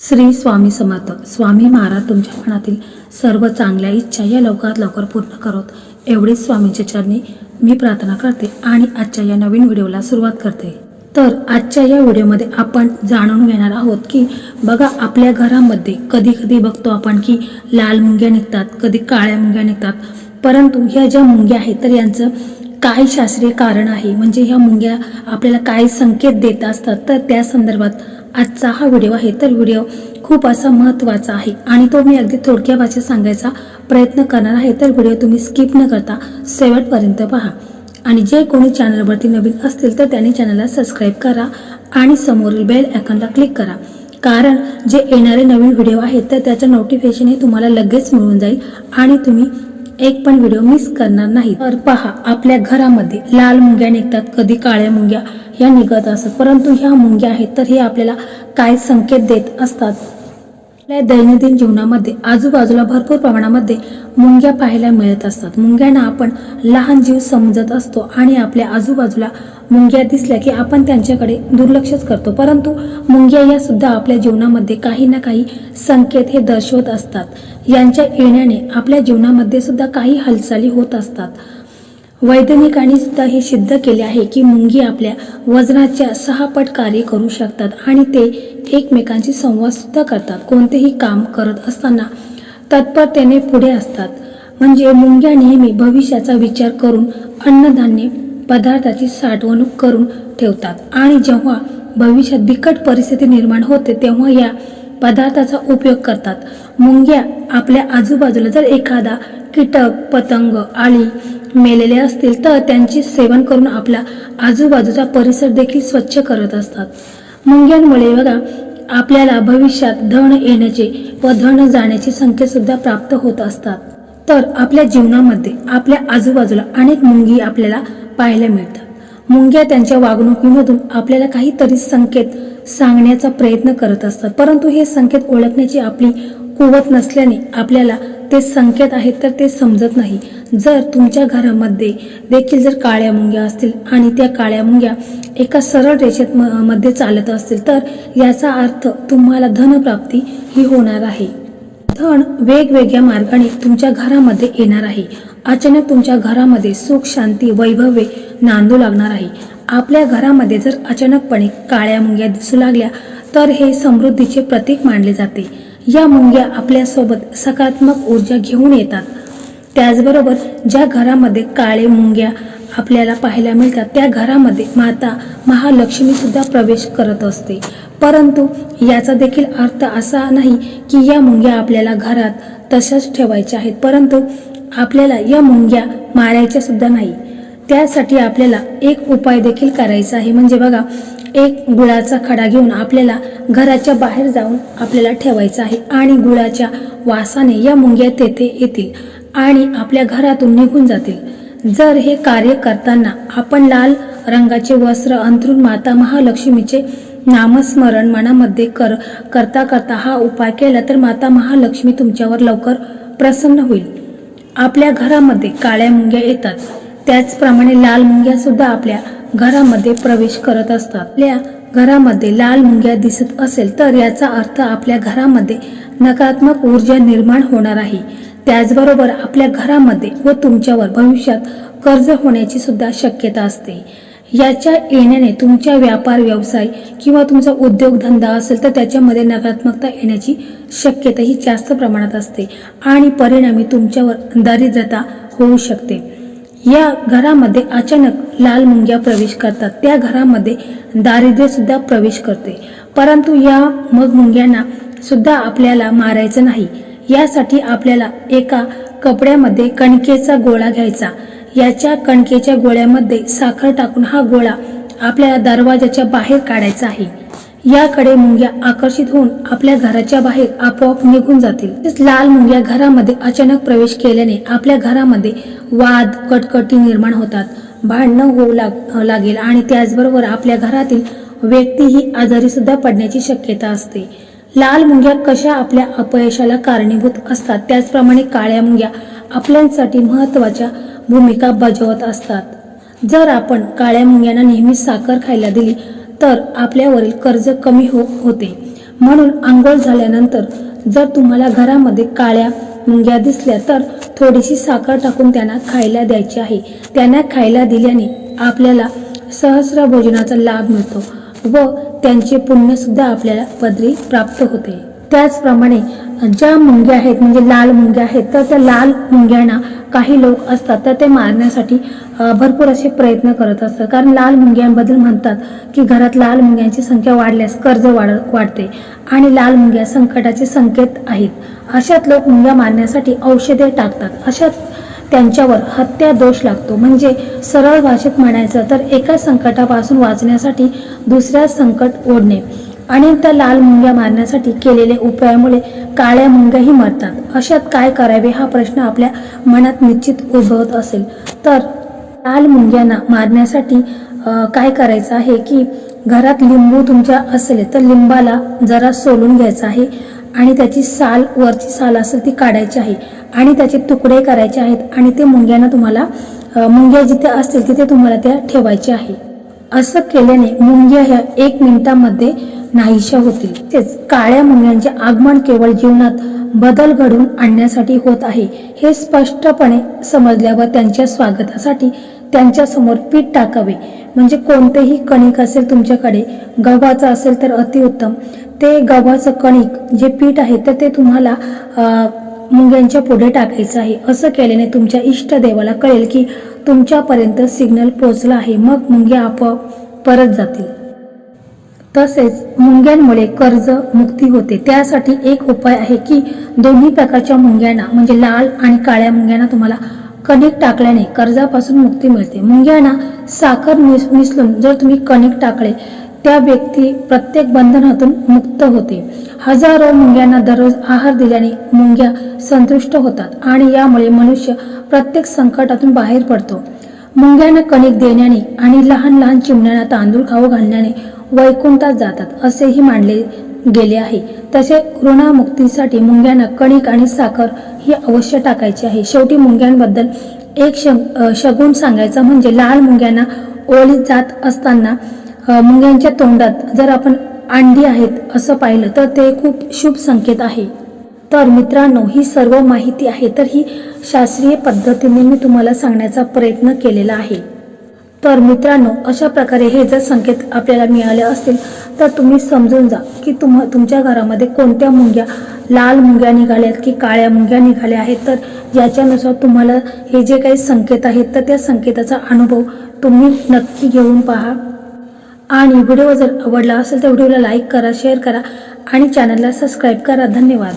श्री स्वामी समर्थ. स्वामी महाराज तुमच्या मनातील सर्व चांगल्या इच्छा या लवकरात लवकर पूर्ण करत. एवढीच स्वामींच्या चरणी मी प्रार्थना करते आणि आजच्या या नवीन व्हिडिओला सुरुवात करते. तर आजच्या या व्हिडिओमध्ये आपण जाणून घेणार आहोत की बघा आपल्या घरामध्ये कधी कधी बघतो आपण की लाल मुंग्या निघतात कधी काळ्या मुंग्या निघतात. परंतु ह्या ज्या मुंग्या आहेत तर यांचं काय शास्त्रीय कारण आहे? म्हणजे ह्या मुंग्या आपल्याला काय संकेत देत असतात? तर त्या संदर्भात आजचा हा व्हिडिओ आहे. तर व्हिडिओ खूप असा महत्त्वाचा आहे आणि तो मी अगदी थोडक्या भाषेत सांगायचा प्रयत्न करणार आहे. तर व्हिडिओ तुम्ही स्किप न करता शेवटपर्यंत पहा. आणि जे कोणी चॅनलवरती नवीन असतील तर त्यांनी चॅनलला सबस्क्राईब करा आणि समोरील बेल आयकॉनला क्लिक करा. कारण जे येणारे नवीन व्हिडिओ आहेत तर त्याचं नोटिफिकेशन हे तुम्हाला लगेच मिळून जाईल आणि तुम्ही एक पण व्हिडिओ मिस करणार नाही तर पहा आपल्या घरामध्ये लाल मुंग्या निघतात कधी काळ्या मुंग्या ह्या निघत असतात परंतु ह्या मुंग्या आहेत तर हे आपल्याला काय संकेत देत असतात? आपल्या दैनंदिन जीवनामध्ये आजूबाजूला भरपूर प्रमाणामध्ये मुंग्या पाहायला मिळत असतात. मुंग्यांना आपण लहान जीव समजत असतो आणि आपल्या आजूबाजूला मुंग्या दिसल्या की आपण त्यांच्याकडे दुर्लक्षच करतो. परंतु मुंग्या या सुद्धा आपल्या जीवनामध्ये काही ना काही संकेत हे दर्शवत असतात. यांच्या येण्याने आपल्या जीवनामध्ये सुद्धा काही हालचाली होत असतात. वैज्ञानिकांनी सुद्धा हे सिद्ध केले आहे की मुंगी आपल्या वजनाच्या सहा पट कार्य करू शकतात आणि ते एकमेकांशी संवाद सुद्धा करतात. कोणतेही काम करत असताना तत्परतेने पुढे असतात. म्हणजे मुंग्या नेहमी भविष्याचा विचार करून अन्नधान्य पदार्थाची साठवणूक करून ठेवतात. आणि जेव्हा भविष्यात बिकट परिस्थिती निर्माण होते तेव्हा या पदार्थाचा उपयोग करतात. मुंग्या आपल्या आजूबाजूला जर एखादा कीटक पतंग आळी मेलेले असतील तर त्यांची सेवन करून आपला आजूबाजूचा परिसर देखील स्वच्छ करत असतात. मुंग्यांमुळे बघा आपल्याला भविष्यात धन येण्याचे व धन जाण्याचे संख्यासुद्धा प्राप्त होत असतात. तर आपल्या जीवनामध्ये आपल्या आजूबाजूला अनेक मुंगी आपल्याला पाहायला मिळतात. मुंग्या त्यांच्या वागणुकीमधून आपल्याला काहीतरी संकेत सांगण्याचा प्रयत्न करत असतात. परंतु हे संकेत ओळखण्याची आपली कुवत नसल्याने आपल्याला ते संकेत आहेत तर ते समजत नाही. जर तुमच्या घरामध्ये देखील जर काळ्या मुंग्या असतील आणि त्या काळ्या मुंग्या एका सरळ रेषेत म- मध्ये चालत असतील तर याचा अर्थ तुम्हाला धनप्राप्ती ही होणार आहे. धन वेगवेगळ्या मार्गाने तुमच्या घरामध्ये येणार आहे. अचानक तुमच्या घरामध्ये सुख शांती वैभवे नांदू लागणार आहे. आपल्या घरामध्ये जर अचानकपणे काळ्या मुंग्या दिसू लागल्या तर हे समृद्धीचे प्रतीक मानले जाते. या मुंग्या आपल्यासोबत सकारात्मक ऊर्जा घेऊन येतात. त्याचबरोबर ज्या घरामध्ये काळे मुंग्या आपल्याला पाहायला मिळतात त्या घरामध्ये माता महालक्ष्मीसुद्धा प्रवेश करत असते. परंतु याचा देखील अर्थ असा नाही की या मुंग्या आपल्याला घरात तशाच ठेवायच्या आहेत परंतु आपल्याला या मुंग्या मारायच्या सुद्धा नाही. त्यासाठी आपल्याला एक उपाय देखील करायचा आहे. म्हणजे बघा एक गुळाचा खडा घेऊन आपल्याला घराच्या बाहेर जाऊन आपल्याला ठेवायचा आहे. आणि गुळाच्या वासाने या मुंग्या तेथे येतील आणि आपल्या घरातून निघून जातील. जर हे कार्य करताना आपण लाल रंगाचे वस्त्र अंथरून माता महालक्ष्मीचे नामस्मरण मनामध्ये कर करता करता हा उपाय केला तर माता महालक्ष्मी तुमच्यावर लवकर प्रसन्न होईल. आपल्या घरामध्ये काळ्या मुंग्या येतात. त्याचप्रमाणे लाल मुंग्या सुद्धा आपल्या घरामध्ये प्रवेश करत असतात. आपल्या घरामध्ये लाल मुंग्या दिसत असेल तर याचा अर्थ आपल्या घरामध्ये नकारात्मक ऊर्जा निर्माण होणार आहे. त्याचबरोबर आपल्या घरामध्ये व तुमच्यावर भविष्यात कर्ज होण्याची सुद्धा शक्यता असते. याच्या येण्याने तुमच्या व्यापार व्यवसाय किंवा तुमचा उद्योगधंदा असेल तर त्याच्यामध्ये नकारात्मकता येण्याची शक्यता ही जास्त प्रमाणात असते आणि परिणामी तुमच्यावर दारिद्रता होऊ शकते. या घरामध्ये अचानक लाल मुंग्या प्रवेश करतात. त्या घरामध्ये दारिद्र्य सुद्धा प्रवेश करते. परंतु या मग मुंग्यांना सुद्धा आपल्याला मारायचं नाही. यासाठी आपल्याला एका कपड्यामध्ये कणकेचा गोळा घ्यायचा. याच्या कणकेच्या गोळ्यामध्ये साखर टाकून हा गोळा आपल्याला दरवाजाच्या बाहेर काढायचा आहे. याकडे मुंग्या आकर्षित होऊन आपल्या घराच्या बाहेर आपोआप निघून जातील. लाल मुंग्या घरामध्ये अचानक प्रवेश केल्याने आपल्या घरामध्ये वाद कटकटी निर्माण होतात. भांडणं होऊ लाग लागेल आणि त्याचबरोबर आपल्या घरातील व्यक्ती ही आजारी सुद्धा पडण्याची शक्यता असते. लाल मुंग्या कशा आपल्या अपयशाला कारणीभूत असतात त्याचप्रमाणे काळ्या मुंग्या आपल्यासाठी महत्त्वाच्या भूमिका बजावत असतात. जर आपण काळ्या मुंग्यांना नेहमी साखर खायला दिली तर आपल्यावरील कर्ज कमी हो होते. म्हणून आंघोळ झाल्यानंतर जर तुम्हाला घरामध्ये काळ्या मुंग्या दिसल्या तर थोडीशी साखर टाकून त्यांना खायला द्यायची आहे. त्यांना खायला दिल्याने आपल्याला सहस्र भोजनाचा लाभ मिळतो व त्यांचे पुण्यसुद्धा आपल्याला पदरी प्राप्त होते. त्याचप्रमाणे ज्या मुंग्या आहेत म्हणजे लाल मुंग्या आहेत तर त्या लाल मुंग्यांना काही लोक असतात तर ते मारण्यासाठी भरपूर असे प्रयत्न करत असतात. कारण लाल मुंग्यांबद्दल म्हणतात की घरात लाल मुंग्यांची संख्या वाढल्यास कर्ज वाढ वाढते आणि लाल मुंग्या संकटाचे संकेत आहेत. अशात लोक मुंग्या मारण्यासाठी औषधे टाकतात. अशात त्यांच्यावर हत्या दोष लागतो. म्हणजे सरळ भाषेत म्हणायचं तर एका संकटापासून वाचण्यासाठी दुसऱ्या संकट ओढणे. आणि त्या लाल मुंग्या मारण्यासाठी केलेल्या उपायामुळे काळ्या मुंग्याही मरतात. अशात काय करावे हा प्रश्न आपल्या मनात निश्चित उद्भवत असेल. तर लाल मुंग्यांना मारण्यासाठी काय करायचं आहे की घरात लिंबू तुमच्या असेल तर लिंबाला जरा सोलून घ्यायचं आहे आणि त्याची साल वरची साल असेल ती काढायची आहे आणि त्याचे तुकडे करायचे आहेत आणि ते मुंग्यांना तुम्हाला मुंग्या जिथे असतील तिथे तुम्हाला त्या ठेवायच्या आहे. असं केल्याने मुंग्या ह्या एक मिनिटामध्ये नाहीशा होतील. तेच काळ्या मुंग्यांचे आगमन केवळ जीवनात बदल घडवून आणण्यासाठी होत आहे हे स्पष्टपणे समजल्यावर त्यांच्या स्वागतासाठी त्यांच्यासमोर पीठ टाकावे. म्हणजे कोणतेही कणिक असेल तुमच्याकडे गव्हाचं असेल तर अतिउत्तम. ते गव्हाचं कणिक जे पीठ आहे तर ते तुम्हाला मुंग्यांच्या पुढे टाकायचं आहे. असं केल्याने तुमच्या इष्ट देवाला कळेल की तुमच्यापर्यंत सिग्नल पोहोचला आहे. मग मुंग्या आपोआप परत जातील. तसेच मुंग्यांमुळे कर्ज मुक्ती होते. त्यासाठी एक उपाय आहे की दोन्ही प्रकारच्या मुंग्यांना म्हणजे लाल आणि काळ्या मुंग्यांना तुम्हाला कणिक टाकल्याने कर्जापासून मुक्ती मिळते. मुंग्यांना साखर मिस मिसळून जर तुम्ही कणिक टाकले त्या व्यक्ती प्रत्येक बंधनातून मुक्त होते. हजारो मुंग्यांना दररोज आहार दिल्याने मुंग्या संतुष्ट होतात आणि यामुळे मनुष्य प्रत्येक संकटातून बाहेर पडतो. मुंग्यांना कणिक देण्याने आणि लहान लहान चिमण्यांना तांदूळ खाऊ घालण्याने वैकुंठात जातात असेही मानले गेले आहे. तसे ऋणामुक्तीसाठी मुंग्यांना कणिक आणि साखर ही अवश्य टाकायची आहे. शेवटी मुंग्यांबद्दल एक शगून शगुन सांगायचा म्हणजे लाल मुंग्यांना ओळीत जात असताना मुंग्यांच्या तोंडात जर आपण अंडी आहेत असं पाहिलं तर ते खूप शुभ संकेत आहे. तर मित्रांनो ही सर्व माहिती आहे तर ही शास्त्रीय पद्धतीने मी तुम्हाला सांगण्याचा प्रयत्न केलेला आहे. तर मित्रांनो अशा प्रकारे हे जर संकेत आपल्याला मिळाले असतील तर तुम्ही समजून जा की तुम तुमच्या घरामध्ये कोणत्या मुंग्या लाल मुंग्या निघाल्यात की काळ्या मुंग्या निघाल्या आहेत. तर याच्यानुसार तुम्हाला हे जे काही संकेत आहेत तर त्या संकेताचा अनुभव तुम्ही नक्की घेऊन पहा. आणि व्हिडिओ जर आवडला असेल तर व्हिडिओला लाईक करा शेअर करा आणि चॅनलला सबस्क्राईब करा. धन्यवाद.